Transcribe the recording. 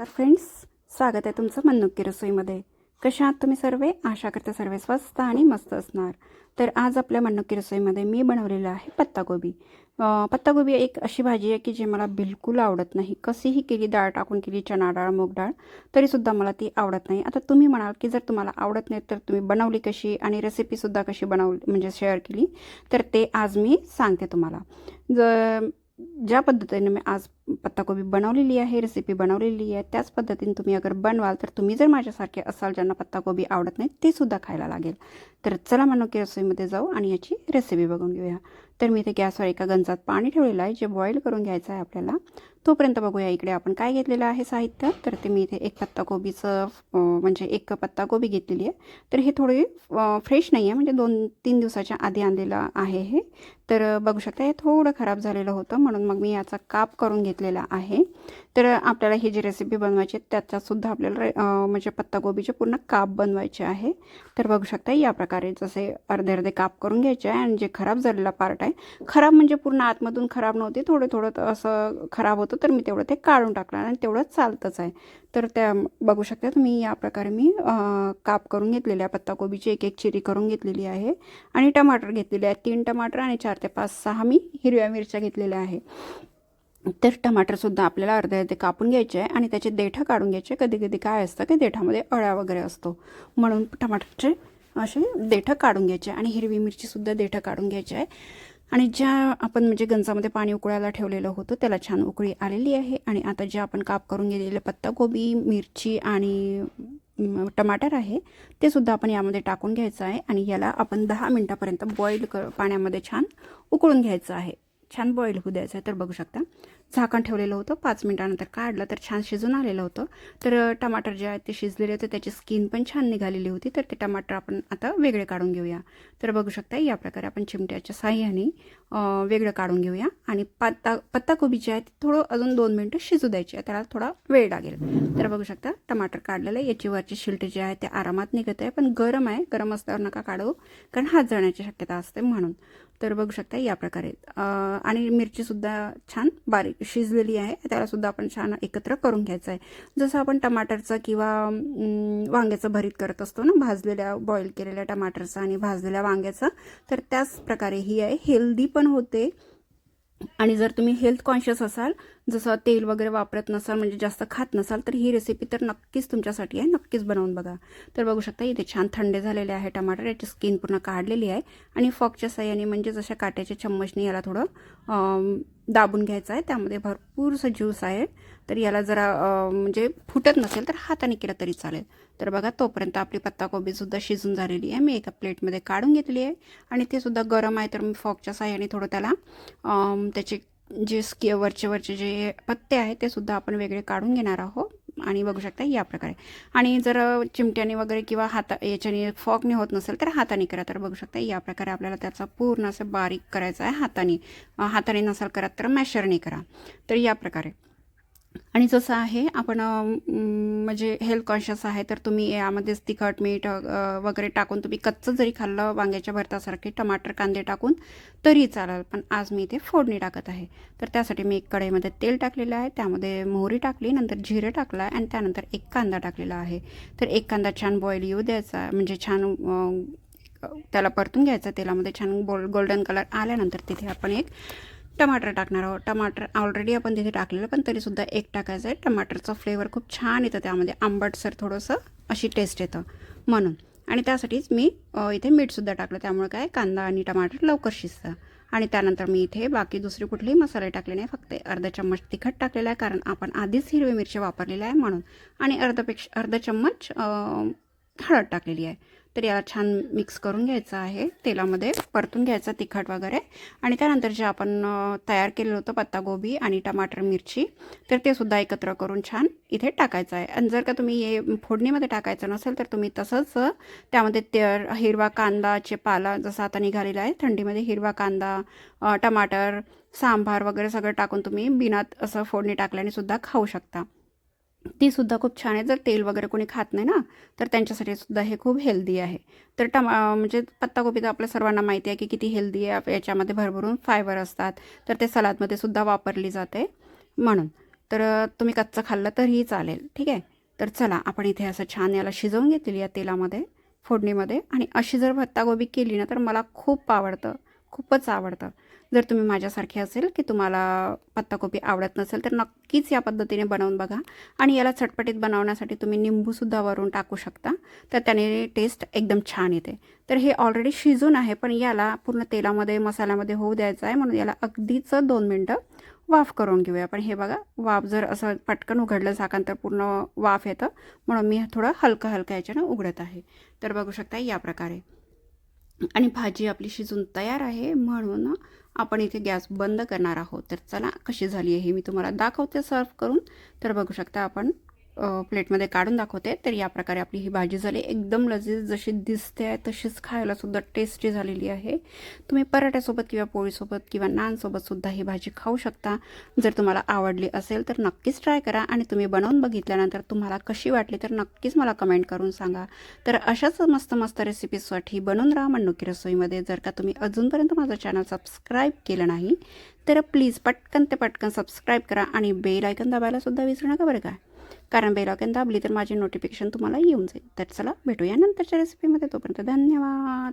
तर फ्रेंड्स स्वागत आहे तुमचं मननुक्की रसोईमध्ये. कशा आहात तुम्ही सर्व? आशा करते सर्व स्वस्त आणि मस्त असणार. तर आज आपल्या मननुक्की रसोईमध्ये मी बनवलेलं आहे पत्तागोबी पत्तागोबी एक अशी भाजी आहे की जी मला बिलकुल आवडत नाही. कशीही केली डाळ टाकून केली चणा डाळ मूग डाळ तरीसुद्धा मला ती आवडत नाही. आता तुम्ही म्हणाल की जर तुम्हाला आवडत नाही तर तुम्ही बनवली कशी आणि रेसिपीसुद्धा कशी बनवली म्हणजे शेअर केली तर ते आज मी सांगते तुम्हाला. ज ज्या पद्धतीने मी आज पत्ताकोबी बनवलेली आहे रेसिपी बनवलेली आहे. त्याच पद्धतीने तुम्ही अगर बनवाल तर तुम्ही जर माझ्यासारखे असाल ज्यांना पत्ताकोबी आवडत नाही ते सुद्धा खायला लागेल. तर चला मनोकी रसोईमध्ये जाऊ आणि याची रेसिपी बघून घेऊया. तर मी इथे गॅसवर एका गंजात पाणी ठेवलेलं आहे जे बॉईल करून घ्यायचं आहे आपल्याला. तोपर्यंत बघूया इकडे आपण काय घेतलेलं आहे साहित्य. तर ते मी इथे एक पत्ताकोबीचं म्हणजे एक पत्ताकोबी घेतलेली आहे. तर हे थोडी फ्रेश नाही आहे म्हणजे दोन तीन दिवसाच्या आधी आणलेलं आहे हे. तर बघू शकता हे थोडं खराब झालेलं होतं म्हणून मग मी याचा काप करून घेतलेला आहे. तर आपल्याला ही जी रेसिपी बनवायची आहे त्याचासुद्धा आपल्याला रे- म्हणजे पत्ताकोबीचे पूर्ण काप बनवायचे आहे. तर बघू शकता या प्रकारे जसे अर्धे अर्धे काप करून घ्यायचे आहे आणि जे खराब झालेला पार्ट आहे खराब म्हणजे पूर्ण आतमधून खराब नव्हते थोडं थोडं असं खराब होतं तर मी तेवढं ते काढून टाकणार आणि तेवढं चालतंच आहे. तर त्या बघू शकता तुम्ही या प्रकारे मी काप करून घेतलेले आहे पत्ताकोबीची एक एक चिरी करून घेतलेली आहे. आणि टमाटर घेतलेले आहेत तीन टमाटर आणि चार ते पाच सहा मी हिरव्या मिरच्या घेतलेल्या आहे. तर टमाटरसुद्धा आपल्याला अर्धे अर्धे कापून घ्यायचे आहे आणि त्याचे देठं काढून घ्यायचे कधी कधी काय असतं की देठामध्ये अळ्या वगैरे असतो. म्हणून टमाटरचे असे देठं काढून घ्यायचे आणि हिरवी मिरचीसुद्धा देठं काढून घ्यायचे आहे. आणि ज्या आपण म्हणजे गंजामध्ये पाणी उकळायला ठेवलेलं होतं त्याला छान उकळी आलेली आहे. आणि आता जे आपण काप करून घेतलेले पत्ताकोबी मिरची आणि टमाटर आहे ते सुद्धा आपण यामध्ये टाकून घ्यायचं आहे. आणि याला आपण दहा मिनटापर्यंत बॉईल कर पाण्यामध्ये छान उकळून घ्यायचं आहे. छान बॉईल होऊ द्यायचं आहे तर बघू शकता. झाकण ठेवलेलं होतं पाच मिनटानंतर काढलं तर छान शिजून आलेलं होतं. तर टमाटर जे आहेत ते शिजलेले होते त्याची स्किन पण छान निघालेली होती तर ते टमाटर आपण आता वेगळे काढून घेऊया. तर बघू शकता या प्रकारे आपण चिमट्याच्या साह्याने वेगळं काढून घेऊया. आणि पत्ता पत्ताकोबी जे आहे ते थोडं अजून दोन मिनटं शिजू द्यायची आहे त्याला थोडा वेळ लागेल. तर बघू शकता टमाटर काढलेलं आहे याची वरची शिल्ट जे आहे ते आरामात निघत आहे पण गरम आहे गरम असल्यावर नका काढू कारण हात जळण्याची शक्यता असते म्हणून. तर बघू शकता या प्रकारे. आणि मिरचीसुद्धा छान बारीक शिजलेली आहे. त्यालासुद्धा आपण छान एकत्र करून घ्यायचं आहे जसं आपण टमाटरचं किंवा वांग्याचं भरीत करत असतो ना भाजलेल्या बॉईल केलेल्या टमाटरचं आणि भाजलेल्या वांग्याचं तर त्याच प्रकारे ही आहे. हेल्दी पण होते आणि जर तुम्ही हेल्थ कॉन्शियस असाल जसं तेल वगैरे वापरत नसाल म्हणजे जास्त खात नसाल तर ही रेसिपी तर नक्कीच तुमच्यासाठी आहे. नक्कीच बनवून बघा. तर बघू शकता इथे छान थंडे झालेले आहे टमाटर. याची स्किन पूर्ण काढलेली आहे. आणि फॉकच्या साह्याने म्हणजे जशा काट्याच्या चम्मचने याला थोडं दाबून घ्यायचा आहे. त्यामध्ये भरपूरसं ज्यूस आहे. तर याला जरा म्हणजे फुटत नसेल तर हाताने केलं तरी चालेल. तर बघा तोपर्यंत आपली पत्ताकोबीसुद्धा शिजून झालेली आहे. मी एका प्लेटमध्ये काढून घेतली आहे. आणि ते सुद्धा गरम आहे तर मी फॉकच्या साह्याने थोडं त्याला त्याचे जे स्की वरचे वरचे जे पत्ते आहेत ते सुद्धा आपण वेगळे काढून घेणार आहोत. आणि बघू शकता या प्रकारे. आणि जर चिमट्याने वगैरे किंवा हाता याच्याने फॉकने होत नसेल तर हाताने करा. तर बघू शकता या प्रकारे आपल्याला त्याचा पूर्ण असं बारीक करायचं आहे हाताने. हाताने नसेल करत तर मॅशरने करा. तर या प्रकारे. आणि जसं आहे आपण म्हणजे हेल्थ कॉन्शियस आहे तर तुम्ही यामध्येच तिखट मीठ वगैरे टाकून तुम्ही कच्चं जरी खाल्लं वांग्याच्या भरतासारखे टमाटर कांदे टाकून तरी चालेल. पण आज मी इथे फोडणी टाकत आहे. तर त्यासाठी मी एक कढईमध्ये तेल टाकलेलं आहे त्यामध्ये मोहरी टाकली नंतर जिरे टाकलं आहे आणि त्यानंतर एक कांदा टाकलेला आहे. तर एक कांदा छान बॉईल येऊ द्यायचा म्हणजे छान त्याला परतून घ्यायचं तेलामध्ये छान गोल गोल्डन कलर आल्यानंतर तिथे आपण एक टमाटर टाकणार आहोत. टमाटर ऑलरेडी आपण तिथे टाकलेलं पण तरीसुद्धा एक टाकायचं आहे. टमाटरचं फ्लेवर खूप छान येतं त्यामध्ये. आंबटसर थोडंसं अशी टेस्ट येतं म्हणून. आणि त्यासाठीच मी इथे मीठसुद्धा टाकलं. त्यामुळे काय? कांदा आणि टमाटर लवकर शिजतं. आणि त्यानंतर मी इथे बाकी दुसरे कुठलेही मसाले टाकले नाही. फक्त अर्धा चम्मच तिखट टाकलेला आहे कारण आपण आधीच हिरवी मिरची वापरलेली आहे म्हणून. आणि अर्धपेक्षा अर्धा चम्मच हळद टाकलेली आहे. तर याला छान मिक्स करून घ्यायचं आहे. तेलामध्ये परतून घ्यायचं तिखट वगैरे. आणि त्यानंतर जे आपण तयार केलेलं होतं पत्तागोबी आणि टमाटर मिरची तर ते सुद्धा एकत्र करून छान इथे टाकायचं आहे. आणि जर का तुम्ही हे फोडणीमध्ये टाकायचं नसेल तर तुम्ही तसंच त्यामध्ये ते हिरवा कांदाचे पाला जसा आता निघालेला आहे थंडीमध्ये हिरवा कांदा टमाटर सांबार वगैरे सगळं टाकून तुम्ही बिनात असं फोडणी टाकल्याने सुद्धा खाऊ शकता. ती सुद्धा खूप छान आहे. जर तेल वगैरे कोणी खात नाही ना तर त्यांच्यासाठी सुद्धा हे खूप हेल्दी आहे. तर टमा म्हणजे पत्ताकोबी तर आपल्या सर्वांना माहिती आहे की किती हेल्दी आहे. याच्यामध्ये भरभरून फायबर असतात. तर ते सलादमध्ये सुद्धा वापरली जाते. म्हणून तर तुम्ही कच्चं खाल्लं तरीही चालेल. ठीक आहे? तर चला आपण इथे असं छान याला शिजवून घेतलेली या तेलामध्ये फोडणीमध्ये. आणि अशी जर पत्ताकोबी केली ना तर मला खूप आवडतं. खूपच आवडतं. जर तुम्ही माझ्यासारखे असेल की तुम्हाला पत्ताकोबी आवडत नसेल तर नक्कीच या पद्धतीने बनवून बघा. आणि याला चटपटीत बनवण्यासाठी तुम्ही निंबूसुद्धा वरून टाकू शकता. तर त्याने टेस्ट एकदम छान येते. तर हे ऑलरेडी शिजून आहे पण याला पूर्ण तेलामध्ये मसाल्यामध्ये होऊ द्यायचं आहे. म्हणून याला अगदीच दोन मिनटं वाफ करून घेऊया. पण हे बघा वाफ जर असं पटकन उघडलं झाकण तर पूर्ण वाफ येतं. म्हणून मी थोडं हलकं हलकं याच्यानं उघडत आहे. तर बघू शकता या प्रकारे. आणि भाजी आपली शिजून तयार आहे म्हणून आपण इथे गॅस बंद करणार आहोत. तर चला कशी झाली आहे हे मी तुम्हाला दाखवते सर्व करून. तर बघू शकता आपण प्लेटमध्ये काढून दाखवते. तर या प्रकारे आपली ही भाजी झाली. एकदम लजीज जशी दिसते आहे तशीच खायलासुद्धा टेस्टी झालेली आहे. तुम्ही पराठ्यासोबत किंवा पोळीसोबत किंवा नानसोबतसुद्धा ही भाजी खाऊ शकता. जर तुम्हाला आवडली असेल तर नक्कीच ट्राय करा. आणि तुम्ही बनवून बघितल्यानंतर तुम्हाला कशी वाटली तर नक्कीच मला कमेंट करून सांगा. तर अशाच मस्त मस्त रेसिपीजसाठी बनवून राहा मंडुकी रसोईमध्ये. जर का तुम्ही अजूनपर्यंत माझं चॅनल सबस्क्राईब केलं नाही तर प्लीज पटकन ते पटकन सबस्क्राईब करा. आणि बेल आयकन दाबायलासुद्धा विसरू नका बरं का. कारण बेल आयकन दाबली तर माझी नोटिफिकेशन तुम्हाला येऊन जाईल. तर चला भेटूया नंतरच्या रेसिपीमध्ये तोपर्यंत धन्यवाद.